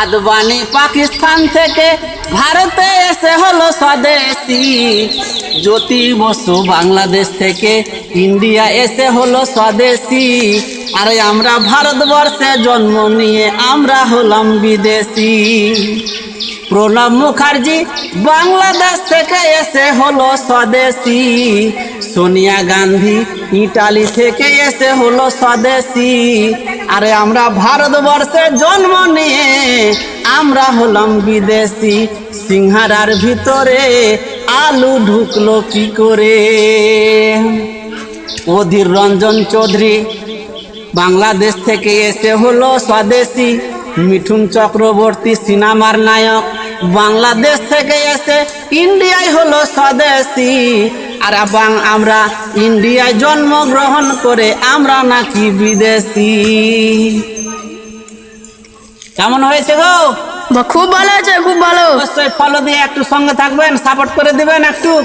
আদবানি পাকিস্তান থেকে ভারতে এসে হলো স্বদেশি। জ্যোতি বসু বাংলাদেশ থেকে ইন্ডিয়া এসে হলো স্বদেশি। আরে আমরা ভারতবর্ষে জন্ম নিয়ে আমরা হলাম বিদেশি। প্রণব মুখার্জি বাংলাদেশ থেকে এসে হলো স্বদেশি। সোনিয়া গান্ধী, ইটালি থেকে এসে হলো স্বদেশি। আরে আমরা ভারতবর্ষে জন্ম নিয়ে, আমরা হলাম বিদেশি। সিংহারার ভিতরে আলু ঢুকলো কি করে? অধীর রঞ্জন চৌধুরী, বাংলাদেশ থেকে এসে হলো স্বদেশি। মিঠুন চক্রবর্তী সিনেমার নায়ক, বাংলাদেশ থেকে এসে ইন্ডিয়ায় হলো স্বদেশি। আর বাং- আমরা ইন্ডিয়ায় জন্মগ্রহণ করে আমরা নাকি বিদেশি। কেমন হয়েছে গো? খুব ভালো হয়েছে খুব ভালো। অবশ্যই ফলো দিয়ে একটু সঙ্গে থাকবেন সাপোর্ট করে দিবেন একটু।